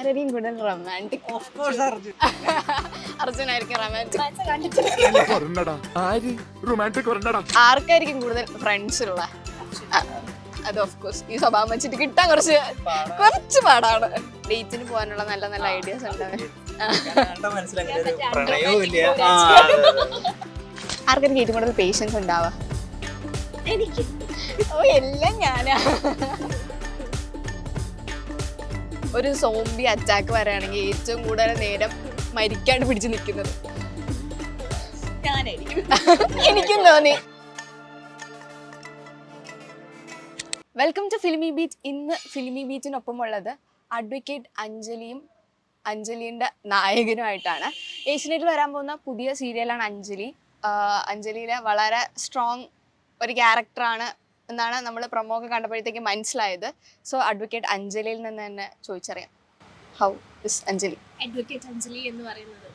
ആരായിരിക്കും കൂടുതൽ romantic of course Arjun. അർജുനായിരിക്കും റൊമാന്റിക് ആർക്കായിരിക്കും കൂടുതൽ ഫ്രണ്ട്സ് ഉള്ള? അത് ഓഫ് കോഴ്സ് ഈ സ്വഭാവം വെച്ചിട്ട് കിട്ടാൻ കുറച്ച് കുറച്ച് പാടാണ്. ഡേറ്റിന് പോകാനുള്ള നല്ല നല്ല ഐഡിയാസ് ഉണ്ട്. കണ്ടാ മനസ്സിലങ്ങനെ ഒരു പ്രണയവും ഇല്ല ആ, അതെ, അതെ. ആർക്കായിരിക്കും ഏറ്റവും കൂടുതൽ പേഷ്യൻസ് ഉണ്ടാവുക എനിക്ക്. ഓ എല്ലാം ഞാനാ. ഒരു സോംബി അറ്റാക്ക് വരാണെങ്കിൽ ഏറ്റവും കൂടുതൽ നേരം മരിക്കാണ്ട് പിടിച്ച് നിൽക്കുന്നത്. എനിക്കും തോന്നി. വെൽക്കം ടു ഫിലിമി ബീച്ച് ഇന്ന് ഫിലിമി ബീച്ചിനൊപ്പമുള്ളത് അഡ്വക്കേറ്റ് അഞ്ജലിയും അഞ്ജലിയുടെ നായകനുമായിട്ടാണ്. ഏഷ്യനെറ്റിൽ വരാൻ പോകുന്ന പുതിയ സീരിയലാണ് അഞ്ജലി. അഞ്ജലിയിലെ വളരെ സ്ട്രോങ് ഒരു ക്യാരക്ടറാണ് എന്നാണ് നമ്മൾ പ്രൊമോ ഒക്കെ കണ്ടപ്പോഴത്തേക്ക് മനസ്സിലായത്. സോ അഡ്വക്കേറ്റ് അഞ്ജലിയിൽ നിന്ന് തന്നെ ചോദിച്ചറിയാം. How is Anjali? Advocate Anjali എന്ന് പറയുന്നത്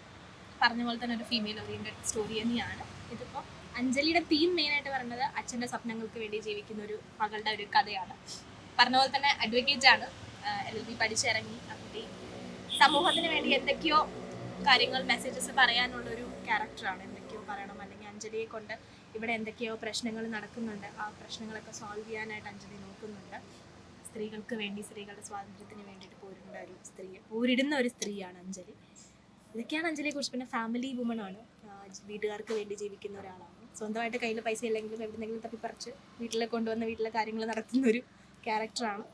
പറഞ്ഞ പോലെ തന്നെ ഒരു ഫീമെയിൽ ഓറിയന്റഡ് സ്റ്റോറി തന്നെയാണ്. ഇതിപ്പോൾ അഞ്ജലിയുടെ തീം മെയിൻ ആയിട്ട് പറയുന്നത് അച്ഛന്റെ സ്വപ്നങ്ങൾക്ക് വേണ്ടി ജീവിക്കുന്ന ഒരു മകളുടെ ഒരു കഥയാണ്. പറഞ്ഞ പോലെ തന്നെ അഡ്വക്കേറ്റ് ആണ്. എൽ എൽ ബി പഠിച്ചിറങ്ങി. ആ കുട്ടി സമൂഹത്തിന് വേണ്ടി എന്തൊക്കെയോ കാര്യങ്ങൾ മെസ്സേജസ് പറയാനുള്ള ഒരു ക്യാരക്ടറാണ് എന്തൊക്കെയോ പറയണം. അല്ലെങ്കിൽ അഞ്ജലിയെ കൊണ്ട് ഇവിടെ എന്തൊക്കെയോ പ്രശ്നങ്ങൾ നടക്കുന്നുണ്ട്. ആ പ്രശ്നങ്ങളൊക്കെ സോൾവ് ചെയ്യാനായിട്ട് അഞ്ജലി നോക്കുന്നുണ്ട്. സ്ത്രീകൾക്ക് വേണ്ടി സ്ത്രീകളുടെ സ്വാതന്ത്ര്യത്തിന് വേണ്ടിയിട്ട് പോരിടുന്ന ഒരു സ്ത്രീ പോരിടുന്ന ഒരു സ്ത്രീയാണ് അഞ്ജലി. ഇതൊക്കെയാണ് അഞ്ജലിയെ കുറിച്ച് പിന്നെ ഫാമിലി വുമൺ ആണ്. വീട്ടുകാർക്ക് വേണ്ടി ജീവിക്കുന്ന ഒരാളാണ്. സ്വന്തമായിട്ട് കയ്യിൽ പൈസ ഇല്ലെങ്കിലും എവിടെന്നെങ്കിലും തപ്പിപ്പറിച്ച് വീട്ടിലെ കൊണ്ടുവന്ന് വീട്ടിലെ കാര്യങ്ങൾ നടത്തുന്ന ഒരു ക്യാരക്ടറാണ്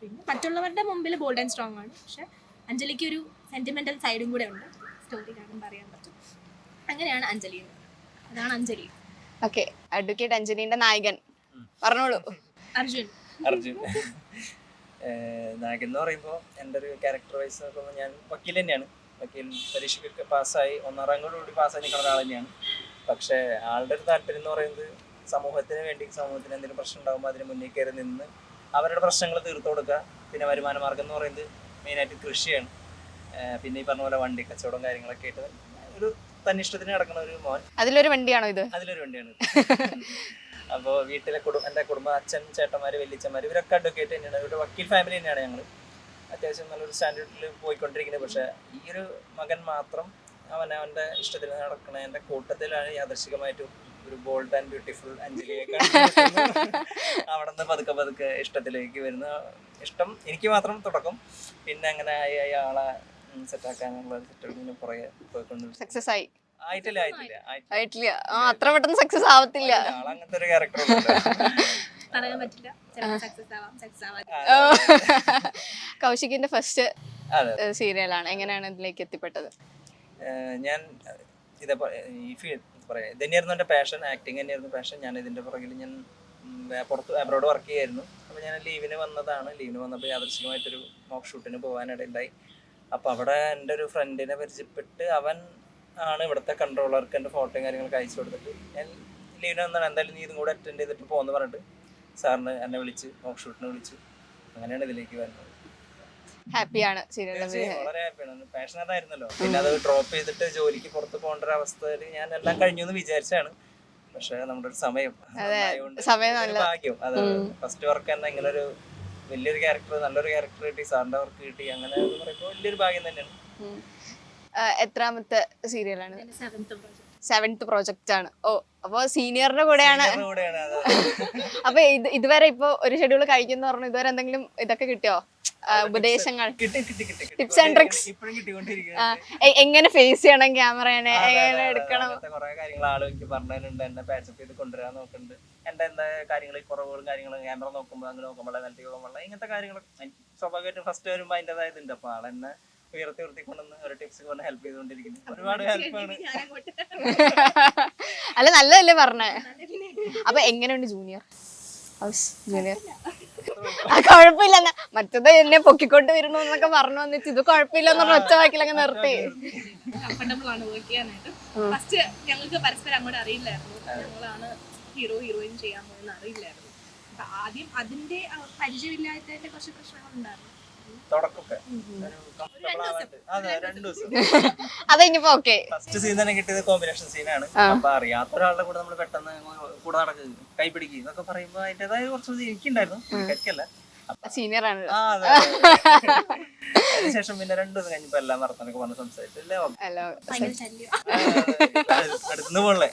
പിന്നെ മറ്റുള്ളവരുടെ മുമ്പിൽ ബോൾഡ് ആൻഡ് സ്ട്രോങ് ആണ്. പക്ഷെ അഞ്ജലിക്ക് ഒരു സെന്റിമെന്റൽ സൈഡും കൂടെ ഉണ്ട്. സ്റ്റോറി കാണുമ്പോൾ അറിയാൻ പറ്റും. അങ്ങനെയാണ് അഞ്ജലി. അതാണ് അഞ്ജലി. ഓക്കെ അഡ്വക്കേറ്റ് അഞ്ജലിന്റെ നായകൻ. പറഞ്ഞോളൂ. അർജുൻ. അർജുൻ. നായകൻ എന്ന് പറയുമ്പോൾ എന്റെ ഒരു ക്യാരക്ടർ വൈസ് നോക്കുമ്പോൾ ഞാൻ വക്കീൽ തന്നെയാണ്. വക്കീൽ പരീക്ഷയ്ക്കൊക്കെ പാസ്സായി ഒന്നാം റാങ്കോട് കൂടി പാസ്സായി നിൽക്കുന്ന ഒരാൾ തന്നെയാണ്. പക്ഷേ ആളുടെ ഒരു താല്പര്യം എന്ന് പറയുന്നത് സമൂഹത്തിന് വേണ്ടി സമൂഹത്തിന് എന്തെങ്കിലും പ്രശ്നം ഉണ്ടാകുമ്പോൾ അതിന് മുന്നിൽ കയറി നിന്ന് അവരുടെ പ്രശ്നങ്ങൾ തീർത്തു കൊടുക്കുക. പിന്നെ വരുമാന മാർഗം എന്ന് പറയുന്നത് മെയിനായിട്ട് കൃഷിയാണ്. പിന്നെ ഈ പറഞ്ഞ പോലെ വണ്ടി കച്ചവടം കാര്യങ്ങളൊക്കെ ആയിട്ട് ഒരു തന്നിഷ്ടത്തിന് നടക്കുന്ന ഒരു മോൻ. അതിലൊരു വണ്ടിയാണോ ഇത്? അതിലൊരു വണ്ടിയാണ്. അപ്പോൾ വീട്ടിലെ കുടുംബം എന്റെ കുടുംബം അച്ഛൻ ചേട്ടന്മാർ വല്യച്ഛന്മാർ ഇവരൊക്കെ അഡ്വക്കേറ്റ് തന്നെയാണ്. ഇവരുടെ വക്കീൽ ഫാമിലി തന്നെയാണ് ഞങ്ങൾ അത്യാവശ്യം നല്ലൊരു സ്റ്റാൻഡേർഡിൽ പോയിക്കൊണ്ടിരിക്കുന്നത് പക്ഷേ ഈ ഒരു മകൻ മാത്രം അവൻ അവന്റെ ഇഷ്ടത്തിന് നടക്കണ എന്റെ കൂട്ടത്തിലാണ് യാദർശികമായിട്ടും ഒരു ബോൾഡ് ആൻഡ് ബ്യൂട്ടിഫുൾ അഞ്ജലിയൊക്കെ അവിടെ നിന്ന് പതുക്കെ പതുക്കെ ഇഷ്ടത്തിലേക്ക് വരുന്ന ഇഷ്ടം എനിക്ക് മാത്രം തുടക്കം. പിന്നെ അങ്ങനെ ആയി ആളെ സെറ്റാക്കാനുള്ള സെറ്റപ്പിന് പുറകെ പോയിക്കൊണ്ട് സക്സസ് ആയി. ആയിട്ടില്ല ആയിട്ടില്ല ആയിട്ടില്ല. ആ അത്ര പെട്ടെന്ന് സക്സസ് ആവത്തില്ല. ആളങ്ങനത്തെ ഒരു ക്യാരക്ടർ പറയാൻ പറ്റില്ല. ചിലപ്പോൾ സക്സസ് ആവാം സക്സസ് ആവാം കൗശികിന്റെ ഫസ്റ്റ് സീരിയലാണ് എങ്ങനെയാണ് ഇതിലേക്ക് എത്തിപ്പെട്ടത്? ഞാൻ ഇതേപോലെ ഈ ഫീൽഡ് പറയാം ഇത് തന്നെയായിരുന്നു എന്റെ പാഷൻ ആക്ടിങ് തന്നെയായിരുന്നു പാഷൻ ഞാൻ ഇതിന്റെ പുറകിൽ ഞാൻ പുറത്ത് അബ്രോഡ് വർക്ക് ചെയ്യായിരുന്നു. അപ്പോൾ ഞാൻ ലീവിന് വന്നതാണ്. ലീവിന് വന്നപ്പോൾ യാദൃശികമായിട്ടൊരു മോക്ക് ഷൂട്ടിന് പോകാനിടയുണ്ടായി. അപ്പോൾ അവിടെ എന്റെ ഒരു ഫ്രണ്ടിനെ പരിചയപ്പെട്ട് അവൻ ആണ് ഇവിടുത്തെ കൺട്രോളർക്ക് എന്റെ ഫോട്ടോയും കാര്യങ്ങളൊക്കെ അയച്ചു കൊടുത്തിട്ട്. ഞാൻ ലീവിന് വന്നാണ് എന്തായാലും നീ ഇതും കൂടെ അറ്റൻഡ് ചെയ്തിട്ട് പോകുന്നു പറഞ്ഞിട്ട് സാറിന് എന്നെ വിളിച്ച് മോക്ക് വിളിച്ച് വിളിച്ചു. അങ്ങനെയാണ് ഇതിലേക്ക് വരുന്നത്. ഹാപ്പിയാണ് വളരെ ഹാപ്പിയാണ് പാഷൻ അതായിരുന്നല്ലോ പിന്നെ അത് ഡ്രോപ്പ് ചെയ്തിട്ട് ജോലിക്ക് പുറത്ത് പോകേണ്ട ഒരു അവസ്ഥയിൽ ഞാൻ എല്ലാം കഴിഞ്ഞു എന്ന് വിചാരിച്ചാണ്. പക്ഷെ നമ്മുടെ ഒരു സമയം ഭാഗ്യം. അത് ഫസ്റ്റ് വർക്ക് തന്നെ ഇങ്ങനെ ഒരു വലിയൊരു ക്യാരക്ടർ നല്ലൊരു ക്യാരക്ടർ കിട്ടി സാറിന്റെ വർക്ക് കിട്ടി അങ്ങനെ പറയുമ്പോൾ വലിയൊരു ഭാഗ്യം തന്നെയാണ്. എത്രാമത്തെ സീരിയലാണ് സെവൻത്ത് പ്രോജക്റ്റ് ആണ്. ഓ അപ്പൊ സീനിയറിന്റെ കൂടെയാണ്. അപ്പൊ ഇത് ഇതുവരെ ഇപ്പൊ ഒരു ഷെഡ്യൂൾ കഴിക്കുന്ന പറഞ്ഞു ഇതുവരെ എന്തെങ്കിലും ഇതൊക്കെ കിട്ടിയോ? ഉപദേശങ്ങൾ? ടിപ്സ് ആൻഡ് ട്രിക്സ് എങ്ങനെ ഫേസ് ചെയ്യണം ക്യാമറേനെ എങ്ങനെ എടുക്കണം? കാര്യങ്ങൾ ആൾ എനിക്ക് പറഞ്ഞിട്ടുണ്ട് എന്നെ പാച്ചപ്പ് ചെയ്ത് കൊണ്ടുവരാൻ നോക്കുന്നുണ്ട്. എന്റെ എന്താ കാര്യങ്ങൾ കുറവുകളും കാര്യങ്ങളും ക്യാമറ നോക്കുമ്പോൾ അങ്ങനെ നോക്കുമ്പോൾ യോഗം നോക്കുമ്പോൾ ഇങ്ങനത്തെ കാര്യങ്ങളൊക്കെ എനിക്ക് സ്വാഭാവികമായിട്ടും ഫസ്റ്റ് വരുമ്പോൾ അതിന്റെതായ ഇതുണ്ട്. അപ്പോൾ ആളെന്നെ ഉയർത്തി ഉയർത്തി കൊണ്ടുവന്ന് ഒരു ടിപ്സ് കൊണ്ട് ഹെൽപ്പ് ചെയ്തുകൊണ്ടിരിക്കുന്നു. ഒരുപാട് ഹെൽപ്പാണ് അല്ല നല്ലതല്ലേ പറഞ്ഞേ? അപ്പൊ എങ്ങനെയുണ്ട് ജൂനിയർ? ജൂനിയർ? ആ കുഴപ്പമില്ല. എന്നാ. മറ്റത് എന്നെ പൊക്കിക്കൊണ്ട് വരുന്നു എന്നൊക്കെ പറഞ്ഞു വന്നിട്ട് ഇത് കുഴപ്പമില്ലെന്ന് പറഞ്ഞ ഒറ്റ വാക്കിലങ്ങ് നിർത്തി. കംഫർട്ടബിൾ ആണ് വർക്ക് ചെയ്യാനായിട്ട് ഫസ്റ്റ് ഞങ്ങൾക്ക് പരസ്പരം അങ്ങോട്ട് അറിയില്ലായിരുന്നു. ഞങ്ങളാണ് ഹീറോ ഹീറോയിൻ ചെയ്യാൻ പോകുന്ന അറിയില്ലായിരുന്നു അപ്പൊ ആദ്യം അതിന്റെ പരിചയമില്ലാത്തതിന്റെ കുറച്ച് പ്രശ്നങ്ങൾ ഉണ്ടായിരുന്നു ഫസ്റ്റ് സീൻ തന്നെ കിട്ടിയത് കോമ്പിനേഷൻ സീനാണ് അപ്പൊ അറിയാത്ത ഒരാളുടെ കൂടെ നമ്മൾ പെട്ടെന്ന് കൂടെ നടക്കുക കൈ പിടിക്കുക എന്നൊക്കെ പറയുമ്പോൾ അതിന്റേതായ കുറച്ച് എനിക്കുണ്ടായിരുന്നു. എനിക്കല്ല സീനിയർ ആണ് ശേഷം പിന്നെ രണ്ടു ദിവസം കഴിഞ്ഞപ്പോ എല്ലാം വർത്തനൊക്കെ പറഞ്ഞ് സംസാരിച്ചല്ലേ അടുത്തുനിന്ന് പോണല്ലേ?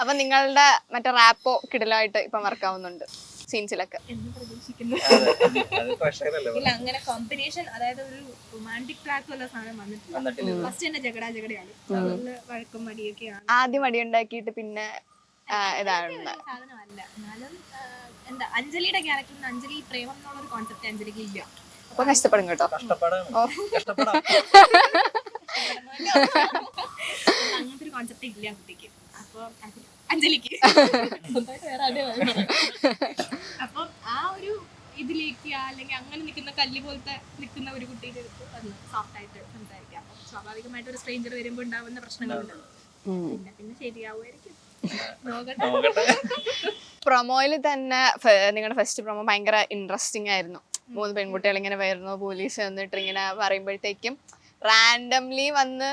അപ്പൊ നിങ്ങളുടെ മറ്റേ റാപ്പോ കിടലായിട്ട് ഇപ്പൊ വർക്ക് ആവുന്നുണ്ട് സീൻസിലൊക്കെ എന്ന് പ്രതീക്ഷിക്കുന്നു. അതെ അത് പ്രഷറല്ലേ ഇല്ല അങ്ങനെ കോമ്പിനേഷൻ അതായത് ഒരു റൊമാന്റിക് ട്രാക്ക് വല്ല സാധനം വന്നിട്ടില്ല. വന്നിട്ടില്ല. ഫസ്റ്റ് തന്നെ ജഗടാ ജഗടയാണ് അതുകൊണ്ട് വഴക്കും മടിയൊക്കെയാണ്. ആദ്യം അടിയുണ്ടാക്കിയിട്ട് പിന്നെ ആ, ഇതാണ്. സാധനമല്ല. എന്നാലും എന്താ അഞ്ജലിയുടെ ക്യാരക്ടറിന് അഞ്ജലി പ്രേമം എന്നുള്ള ഒരു കോൺസെപ്റ്റ് അഞ്ജലിക്ക് ഇല്ല. അപ്പൊ കഷ്ടപ്പെടും കേട്ടോ. കഷ്ടപ്പാടാണ് കഷ്ടപ്പെടാം. അങ്ങനത്തെ ഒരു കോൺസെപ്റ്റ് ഇല്ല കുട്ടിക്ക്. അപ്പൊ അഞ്ജലിക്ക്. കാര്യം ആ ഒരു ഇതിലേക്ക് അല്ലെങ്കിൽ അങ്ങനെ നിൽക്കുന്ന കല്ല് പോലത്തെ നിൽക്കുന്ന ഒരു കുട്ടിയുടെ അടുത്ത് വന്ന് സോഫ്റ്റ് ആയിട്ട് സംസാരിക്കാം. അപ്പം സ്വാഭാവികമായിട്ട് ഒരു സ്ട്രേഞ്ചർ വരുമ്പോൾ ഉണ്ടാവുന്ന പ്രശ്നങ്ങളുണ്ട്. പിന്നെ പിന്നെ ശരിയാവുമായിരിക്കും. പ്രൊമോയിൽ തന്നെ നിങ്ങളുടെ ഫസ്റ്റ് പ്രൊമോ ഭയങ്കര ഇൻട്രസ്റ്റിംഗ് ആയിരുന്നു. മൂന്ന് പെൺകുട്ടികൾ ഇങ്ങനെ വരുന്നു പോലീസ് വന്നിട്ട് ഇങ്ങനെ പറയുമ്പോഴത്തേക്കും റാൻഡംലി വന്ന്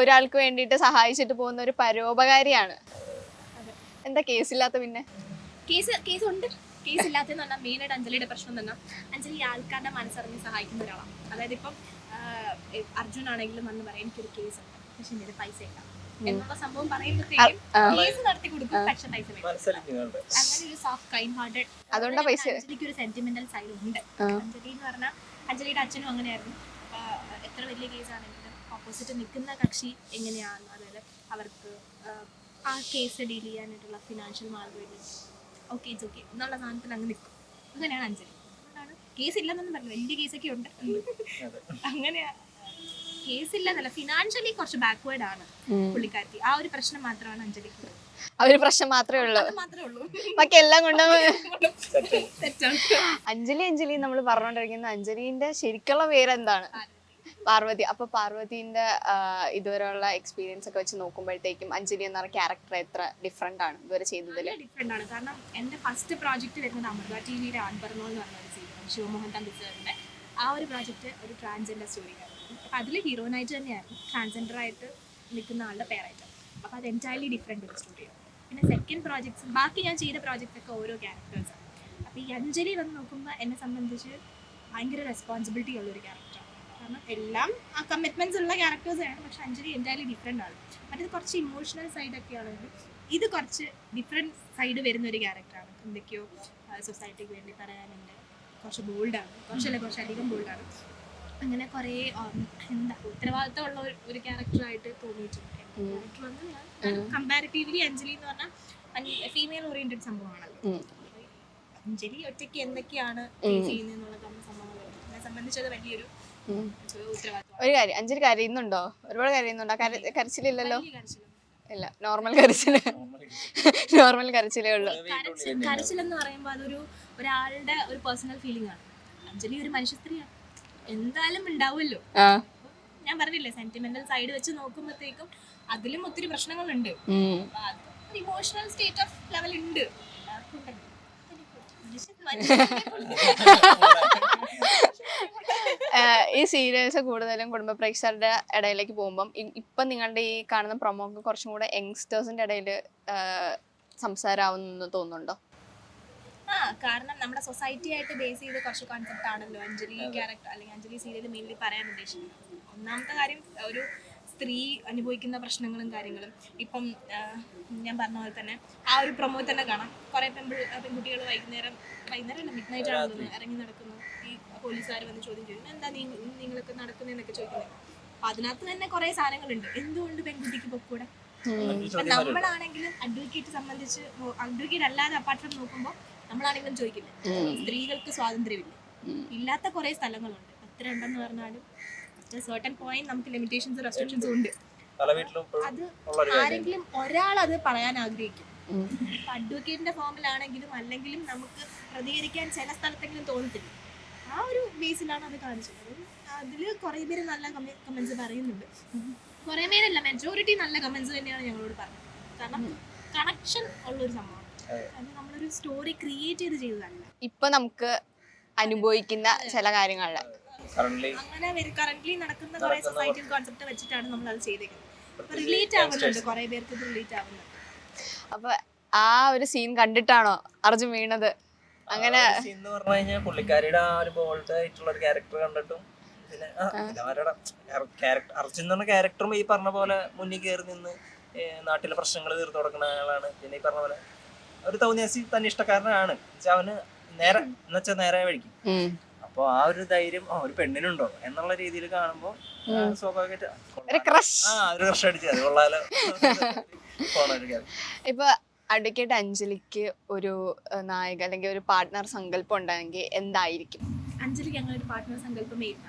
ഒരാൾക്ക് വേണ്ടിയിട്ട് സഹായിച്ചിട്ട് പോകുന്ന ഒരു പരോപകാരിയാണ്. എന്താ കേസില്ലാത്ത പിന്നെ? കേസ് കേസ് ഉണ്ട് കേസ് ഇല്ലാത്തതെന്ന് പറഞ്ഞാൽ മെയിനായിട്ട് അഞ്ജലിയുടെ പ്രശ്നം തന്നെ അഞ്ജലി ആൾക്കാരുടെ മനസ്സറിഞ്ഞ് സഹായിക്കുന്ന ഒരാളാണ്. അതായത് ഇപ്പം അർജുൻ ആണെങ്കിലും വന്ന് പറയാം എനിക്കൊരു കേസ് ഉണ്ട്. പക്ഷെ എന്റെ പൈസ ഇല്ല. എന്നുള്ള സംഭവം പറയുമ്പോഴത്തേക്കും കേസ് നടത്തി കൊടുക്കും പക്ഷെ പൈസ അങ്ങനെ ഒരു സോഫ്റ്റ് കൈൻഡ് ഹാർട്ടഡ് അതുകൊണ്ടാ പൈസ- അഞ്ജലിക്ക് ഒരു സെന്റിമെന്റൽ സൈഡ് ഉണ്ട്. അഞ്ജലി എന്ന് പറഞ്ഞാൽ അഞ്ജലിയുടെ അച്ഛനും അങ്ങനെയായിരുന്നു. എത്ര വലിയ കേസ് ആണെങ്കിലും ഓപ്പോസിറ്റ് നിൽക്കുന്ന കക്ഷി എങ്ങനെയാണ് അതായത് അവർക്ക് ആ, കേസ് ഡീൽ ചെയ്യാനായിട്ടുള്ള ഫിനാൻഷ്യൽ മാർഗം ഓക്കെ ഇറ്റ്സ് ഓക്കെ എന്നുള്ള സാധനത്തിൽ അങ്ങ് നിൽക്കും. അങ്ങനെയാണ് അഞ്ജലി. അതുകൊണ്ടാണ് കേസ് ഇല്ലെന്നൊന്നും പറഞ്ഞു വലിയ കേസൊക്കെ ഉണ്ട്. അതെ. അങ്ങനെ കേസ് ഇല്ലെന്നല്ല ഫിനാൻഷ്യലി കുറച്ച് ബാക്ക്വേർഡ് ആണ് പുള്ളിക്കാരത്തി ആ ഒരു പ്രശ്നം മാത്രമാണ് അഞ്ജലിക്ക്. ആ ഒരു പ്രശ്നം മാത്രമേ ഉള്ളൂ. ബാക്കി എല്ലാം കൊണ്ടും അഞ്ജലി അഞ്ജലി നമ്മൾ പറഞ്ഞുകൊണ്ടിരിക്കുന്ന അഞ്ജലിന്റെ ശരിക്കുള്ള പേരെന്താണ്? പാർവതി. അപ്പൊ പാർവതിന്റെ ഇതുവരെയുള്ള എക്സ്പീരിയൻസ് ഒക്കെ വെച്ച് നോക്കുമ്പോഴത്തേക്കും അഞ്ജലി എന്ന ക്യാരക്ടർ എത്ര ഡിഫറെന്റ് ആണ് ഇതുവരെ ചെയ്തതിൽ ഡിഫറെന്റ് ആണ്. കാരണം എന്റെ ഫസ്റ്റ് പ്രോജക്റ്റ് വരുന്നത് അമൃത ടി വിയുടെ എന്ന് പറഞ്ഞ ഒരു സീരിയൽ ശിവമോഹൻ തമ്പി ആ ഒരു പ്രോജക്റ്റ് ഒരു ട്രാൻസ്ജെൻഡർ സ്റ്റോറിയായിരുന്നു അപ്പോൾ അതിൽ ഹീറോയിനായിട്ട് തന്നെയായിരുന്നു ട്രാൻസ്ജെൻഡർ ആയിട്ട് നിൽക്കുന്ന ആളുടെ പേരായിട്ട്. അപ്പോൾ അത് എന്റയർലി ഡിഫറെന്റ് ഒരു സ്റ്റോറിയാണ് പിന്നെ സെക്കൻഡ് പ്രോജക്ട്സ് ബാക്കി ഞാൻ ചെയ്ത പ്രോജക്റ്റ് ഒക്കെ ഓരോ ക്യാരക്ടേഴ്സാണ് അപ്പോൾ ഈ അഞ്ജലി വന്ന് നോക്കുമ്പോൾ എന്നെ സംബന്ധിച്ച് ഭയങ്കര റെസ്പോൺസിബിലിറ്റി ഉള്ളൊരു ക്യാരക്ടറാണ് കാരണം എല്ലാം ആ കമ്മിറ്റ്മെന്റ്സ് ഉള്ള ക്യാരക്ടേഴ്സാണ് പക്ഷെ അഞ്ജലി എന്റയർലി ഡിഫറെന്റ് ആണ്. മറ്റേത് കുറച്ച് ഇമോഷണൽ സൈഡൊക്കെ ആണെങ്കിൽ ഇത് കുറച്ച് ഡിഫറെന്റ് സൈഡ് വരുന്ന ഒരു ക്യാരക്ടറാണ് എന്തൊക്കെയോ സൊസൈറ്റിക്ക് വേണ്ടി പറയാനുണ്ട്. കുറച്ച് ബോൾഡാണ് കുറച്ചല്ല കുറച്ചധികം ബോൾഡാണ് അങ്ങനെ കുറേ എന്താ ഉത്തരവാദിത്തമുള്ള ഒരു- ഒരു ക്യാരക്ടറായിട്ട് തോന്നിയിട്ടുണ്ട് ക്യാരക്ടർ വന്ന് ഞാൻ കമ്പാരിറ്റീവ്ലി അഞ്ജലി എന്ന് പറഞ്ഞാൽ ഫീമെയിൽ ഓറിയന്റഡ് സംഭവമാണല്ലോ. അഞ്ജലി ഒറ്റയ്ക്ക് എന്തൊക്കെയാണ് ഫേസ് ചെയ്യുന്നതെന്നുള്ള സംഭവം എന്നെ സംബന്ധിച്ചത് വലിയൊരു. ഒരു കാര്യം അഞ്ജലി കരയുന്നുണ്ടോ? ഒരുപാട് കരയുന്നുണ്ടോ? കരച്ചിലില്ലല്ലോ? ഇല്ല. നോർമൽ കരച്ചിൽ. നോർമൽ കരച്ചിലേ ഉള്ളൂ. കരച്ചിൽ കരച്ചിൽ എന്ന് പറയുമ്പോൾ അതൊരു ഒരാളുടെ ഒരു പേഴ്സണൽ ഫീലിംഗ് ആണ്. അഞ്ജലി ഒരു മനുഷ്യ സ്ത്രീയാണ്. എന്തായാലും ഉണ്ടാവുമല്ലോ. ഞാൻ പറഞ്ഞില്ലേ സെന്റിമെന്റൽ സൈഡ് വെച്ച് നോക്കുമ്പോഴത്തേക്കും അതിലും ഒത്തിരി പ്രശ്നങ്ങളുണ്ട്. ഇമോഷണൽ സ്റ്റേറ്റ് ഓഫ് ലെവൽ ഉണ്ട്. ഈ സീരിയൽസ് കൂടുതലും കുടുംബ പ്രേക്ഷകരുടെ ഇടയിലേക്ക് പോകുമ്പം ഇപ്പൊ നിങ്ങളുടെ ഈ കാണുന്ന പ്രൊമോക്ക് കുറച്ചും കൂടെ യങ്സ്റ്റേഴ്സിന്റെ ഇടയിൽ സംസാരമാവുന്നു തോന്നുന്നുണ്ടോ? കാരണം നമ്മുടെ സൊസൈറ്റി ആയിട്ട് ബേസ് ചെയ്ത് കുറച്ച് കോൺസെപ്റ്റ് ആണല്ലോ. അഞ്ജലി ക്യാരക്ടർ അല്ലെങ്കിൽ അഞ്ജലി സീരിയൽ മെയിൻലി പറയാൻ ഉദ്ദേശിക്കുന്നത്. ഒന്നാമത്തെ കാര്യം ഒരു സ്ത്രീ അനുഭവിക്കുന്ന പ്രശ്നങ്ങളും കാര്യങ്ങളും. ഇപ്പം ഞാൻ പറഞ്ഞ പോലെ തന്നെ ആ ഒരു പ്രൊമോ തന്നെ കാണാം. കുറെ പെൺപിൾ പെൺകുട്ടികൾ വൈകുന്നേരം വൈകുന്നേരം അല്ല മിഡ് നൈറ്റ് ആണെന്ന് ഇറങ്ങി നടക്കുന്നു. ഈ പോലീസുകാർ വന്ന് ചോദ്യം ചെയ്യുന്നു എന്താ നീ നിങ്ങളൊക്കെ നടക്കുന്നതെന്നൊക്കെ ചോദിക്കുന്നത് അപ്പൊ അതിനകത്ത് തന്നെ കുറെ സാധനങ്ങളുണ്ട്. എന്തുകൊണ്ട് പെൺകുട്ടിക്ക് പൊക്കൂടെ? നമ്മളാണെങ്കിലും അഡ്വക്കേറ്റ് സംബന്ധിച്ച് അഡ്വക്കേറ്റ് അല്ലാതെ അപ്പാർട്ട് ഫ്രം നോക്കുമ്പോൾ നമ്മളാണെങ്കിലും ചോദിക്കില്ല. സ്ത്രീകൾക്ക് സ്വാതന്ത്ര്യമില്ല. ഇല്ലാത്ത കുറെ സ്ഥലങ്ങളുണ്ട്. അത്ര ഉണ്ടെന്ന് പറഞ്ഞാലും സർട്ടൻ പോയിന്റ് നമുക്ക് ലിമിറ്റേഷൻസ് റെസ്ട്രിക്ഷൻസും ഉണ്ട്. അത് ആരെങ്കിലും ഒരാൾ അത് പറയാൻ ആഗ്രഹിക്കും. അഡ്വക്കേറ്റിന്റെ ഫോമിലാണെങ്കിലും അല്ലെങ്കിലും നമുക്ക് പ്രതികരിക്കാൻ ചില സ്ഥലത്തെങ്കിലും തോന്നത്തില്ല. ആ ഒരു ബേസിലാണ് അത് കാണിച്ചത്. അതിൽ കുറെ പേര് നല്ല കമന്റ്സ് പറയുന്നുണ്ട്. കുറെ പേരല്ല മെജോറിറ്റി നല്ല കമന്റ്സ് തന്നെയാണ് ഞങ്ങളോട് പറഞ്ഞത്. കാരണം കണക്ഷൻ ഉള്ളൊരു സംഭവം നമ്മളൊരു സ്റ്റോറി ക്രിയേറ്റ് ചെയ്ത് ചെയ്തതല്ല ഇപ്പൊ നമുക്ക് അനുഭവിക്കുന്ന ചില കാര്യങ്ങളിൽ അങ്ങനെ കറന്റ് നടക്കുന്ന കുറെ സൊസൈറ്റി കോൺസെപ്റ്റ് വെച്ചിട്ടാണ് നമ്മൾ അത് ചെയ്തേക്കുന്നത് റിലേറ്റ് ആവുന്നുണ്ട് കുറെ പേർക്ക് ഇത് റിലേറ്റ് ആവുന്നുണ്ട്. അപ്പൊ ആ ഒരു സീൻ കണ്ടിട്ടാണോ അർജുൻ വീണത്? അങ്ങനെ സീൻ എന്ന് പറഞ്ഞു കഴിഞ്ഞാൽ പുള്ളിക്കാരിയുടെ ആ ഒരു ബോൾഡ് ആയിട്ടുള്ള ഒരു ക്യാരക്ടർ കണ്ടിട്ടും പിന്നെ ക്യാരക്ടർ അർജുൻ എന്ന് പറഞ്ഞ ക്യാരക്ടറും ഈ പറഞ്ഞ പോലെ മുന്നിൽ കയറി നിന്ന് നാട്ടിലെ പ്രശ്നങ്ങൾ തീർത്തു കൊടുക്കുന്ന ആളാണ്. പിന്നെ ഈ പറഞ്ഞ പോലെ ഒരു തൗന്യാസി തന്നെ ഇഷ്ടക്കാരനാണ്. എന്നുവെച്ചാൽ അവന് നേരെ എന്നുവെച്ചാൽ നേരെ വഴിക്കും. അപ്പൊ ആ ഒരു ധൈര്യം ഒരു പെണ്ണിനുണ്ടോ? എന്നുള്ള രീതിയിൽ കാണുമ്പോ സ്വാഭാവികമായിട്ട് ആ, ഒരു ക്രഷ് ആ ഒരു ക്രഷ് അടിച്ചത് അത് കൊള്ളാലോ. പോണ ഒരു കാര്യം. ഇപ്പൊ അഡ്വക്കേറ്റ് അഞ്ജലിക്ക് ഒരു നായക അല്ലെങ്കിൽ ഒരു പാർട്ട്ണർ സങ്കല്പം ഉണ്ടായെങ്കിൽ എന്തായിരിക്കും? അഞ്ജലിക്ക് അങ്ങനെ ഒരു പാർട്ട്ണർ സങ്കല്പം ഇല്ല.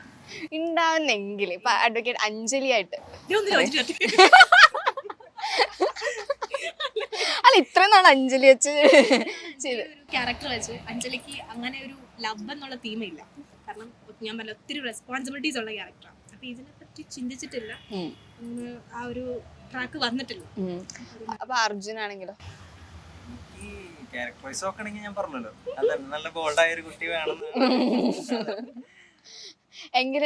ഉണ്ടാവുന്നെങ്കിൽ ഇപ്പൊ അഡ്വക്കേറ്റ് അഞ്ജലി ആയിട്ട് ഇത്രയും നാൾ അഞ്ജലി വെച്ച് ചെയ്ത് ക്യാരക്ടർ വെച്ച് അഞ്ജലിക്ക് അങ്ങനെ ഒരു ലവ് എന്നുള്ള തീമില്ല കാരണം ഞാൻ പറഞ്ഞ ഒത്തിരി റെസ്പോൺസിബിലിറ്റീസ് ഉള്ള ക്യാരക്ടറാണ് അപ്പൊ ഇതിനെ പറ്റി ചിന്തിച്ചിട്ടില്ല. ആ ഒരു ട്രാക്ക് വന്നിട്ടില്ല. അപ്പൊ അർജുൻ ആണെങ്കിലോ? ഈ ക്യാരക്ടർ വൈസ് നോക്കണെങ്കിൽ ഞാൻ പറഞ്ഞല്ലോ. അതല്ല നല്ല ബോൾഡായ ഒരു കുട്ടി വേണം. എങ്കിൽ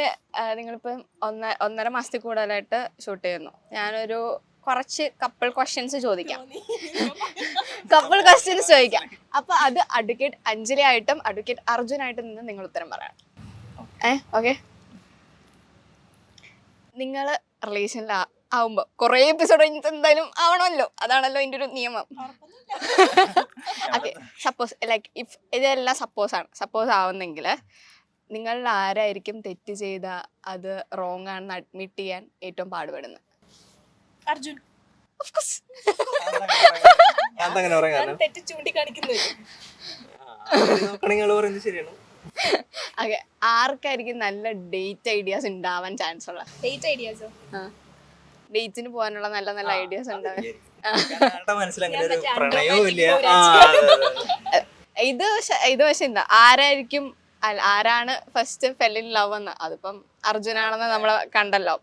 നിങ്ങളിപ്പം ഒന്ന ഒന്നര മാസത്തിൽ കൂടുതലായിട്ട് ഷൂട്ട് ചെയ്യുന്നു. ഞാനൊരു കുറച്ച് കപ്പിൾ ക്വസ്റ്റ്യൻസ് ചോദിക്കാം. കപ്പിൾ ക്വസ്റ്റ്യൻസ് ചോദിക്കാം. അപ്പൊ അത് അഡ്വക്കേറ്റ് അഞ്ജലി ആയിട്ടും അഡ്വക്കേറ്റ് അർജുൻ ആയിട്ടും നിന്ന് നിങ്ങൾ ഉത്തരം പറയണം ഏ ഓക്കെ നിങ്ങൾ റിലേഷനിൽ ആവുമ്പോ കുറെ എപ്പിസോഡ് എന്തായാലും ആവണമല്ലോ. അതാണല്ലോ എന്റെ ഒരു നിയമം. ഓക്കെ സപ്പോസ് ലൈക്ക് ഇഫ് ഇതെല്ലാം സപ്പോസ് ആണ്. സപ്പോസ് ആവുന്നെങ്കിൽ നിങ്ങളിൽ ആരായിരിക്കും തെറ്റ് ചെയ്ത അത് റോങ് ആണെന്ന് അഡ്മിറ്റ് ചെയ്യാൻ ഏറ്റവും പാടുപെടുന്നത്? അർജുൻ. പറയാൻ തെറ്റ് ചൂണ്ടിക്കാണിക്കുന്നത്. നോക്കണെങ്കിൽ പറയുന്നത് ശരിയാണ്. ആർക്കായിരിക്കും നല്ല ഡേറ്റ് ഐഡിയാസ് ഉണ്ടാവാൻ ചാൻസ് ഉള്ള ഡേറ്റ് ഐഡിയാസോ ഡേറ്റിന് പോകാനുള്ള നല്ല നല്ല ഐഡിയാസ് ഉണ്ടാവാൻ. ഇത് ഇത് പക്ഷെ എന്താ ആരായിരിക്കും ആരാണ് ഫസ്റ്റ് ഫെല്ലിൻ ലവ് എന്ന്? അതിപ്പം അർജുനാണെന്ന് നമ്മൾ കണ്ടല്ലോ.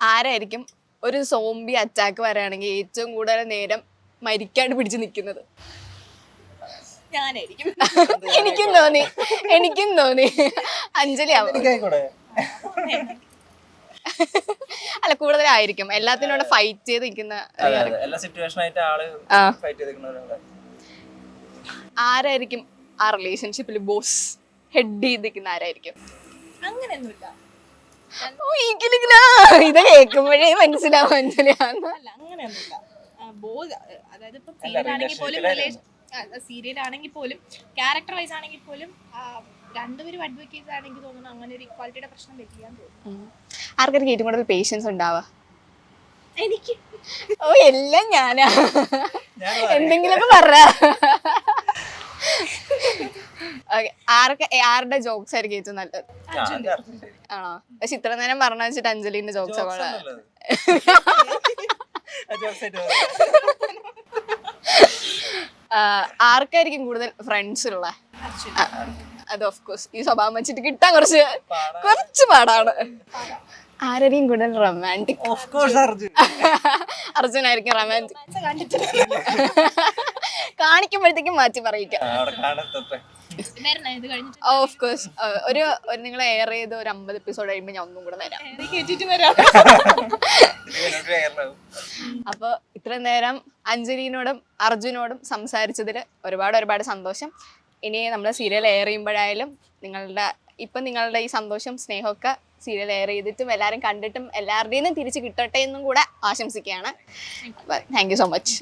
ആരായിരിക്കും ഒരു സോംബി അറ്റാക്ക് വരാണെങ്കിൽ ഏറ്റവും കൂടുതൽ നേരം മരിക്കാണ്ട് പിടിച്ച് നിൽക്കുന്നത്. ഞാനായിരിക്കും. എനിക്കും തോന്നി. എനിക്കും തോന്നി. അഞ്ജലി ആവും അല്ല കൂടുതലായിരിക്കും. എല്ലാത്തിനോട് ഫൈറ്റ് ചെയ്ത് നിൽക്കുന്ന അതെ, അതെ. സിറ്റുവേഷൻ ആയിട്ട് ആൾ ഫൈറ്റ് ചെയ്തിരിക്കുന്ന ഒരാളാണ് ആരായിരിക്കും ആ റിലേഷൻഷിപ്പിൽ ബോസ് ഹെഡ് ചെയ്ത് നിൽക്കുന്ന ആരായിരിക്കും? അങ്ങനെയൊന്നുമില്ല. ഇത് കേൾക്കുമ്പോഴേ മനസ്സിലാവും അഞ്ജലിയാന്ന് അല്ല അങ്ങനെയൊന്നുമില്ല. ബോസ് അതായത് ഇപ്പം സീരിയൽ ആണെങ്കിൽ പോലും സീരിയൽ ആണെങ്കിൽ പോലും ക്യാരക്ടർ വൈസ് ആണെങ്കിൽ പോലും രണ്ടുപേരും അഡ്വക്കേറ്റ്സ് ആണെങ്കിൽ തോന്നുന്നു അങ്ങനെ ഒരു ഇക്വാലിറ്റിയുടെ പ്രശ്നം വെക്കാൻ തോന്നുന്നു. ആർക്കായിരിക്കും ഏറ്റവും കൂടുതൽ പേഷ്യൻസ് ഉണ്ടാവുക എനിക്ക്. ഓ എല്ലാം ഞാനാ. എന്തെങ്കിലുമൊക്കെ പറ. ആർക്ക് ആരുടെ ജോക്സ് ആയിരിക്കും ഏറ്റവും നല്ലത്? ആണോ? പക്ഷെ ഇത്ര നേരം പറഞ്ഞ വെച്ചിട്ട് അഞ്ജലിന്റെ ജോക്സ് ആർക്കായിരിക്കും കൂടുതൽ ഫ്രണ്ട്സ് ഉള്ള? അത് ഓഫ് കോഴ്സ് ഈ സ്വഭാവം വെച്ചിട്ട് കിട്ടാൻ കുറച്ച് കുറച്ച് പാടാണ്. ആരായിരിക്കും കൂടുതൽ റൊമാന്റിക് ഓഫ് കോഴ്സ് അർജുൻ. അർജുനായിരിക്കും റൊമാന്റിക് romance കണ്ടിട്ടില്ല. കാണിക്കുമ്പോഴത്തേക്കും മാറ്റി പറയിക്കാം ഓഫ് കോഴ്സ് ഒരു നിങ്ങൾ എയർ ചെയ്ത് ഒരു അമ്പത് എപ്പിസോഡ് കഴിയുമ്പോൾ ഞാൻ ഒന്നും കൂടെ തരാം. വരാം. അപ്പോൾ ഇത്രയും നേരം അഞ്ജലിനോടും അർജുനോടും സംസാരിച്ചതിൽ ഒരുപാട് ഒരുപാട് സന്തോഷം. ഇനി നമ്മൾ സീരിയൽ എയർ ചെയ്യുമ്പോഴായാലും നിങ്ങളുടെ ഇപ്പം നിങ്ങളുടെ ഈ സന്തോഷം സ്നേഹമൊക്കെ സീരിയൽ എയർ ചെയ്തിട്ടും എല്ലാവരും കണ്ടിട്ടും എല്ലാവരുടെയും തിരിച്ചു കിട്ടട്ടെ എന്നും കൂടെ ആശംസിക്കുകയാണ്. Thank you so much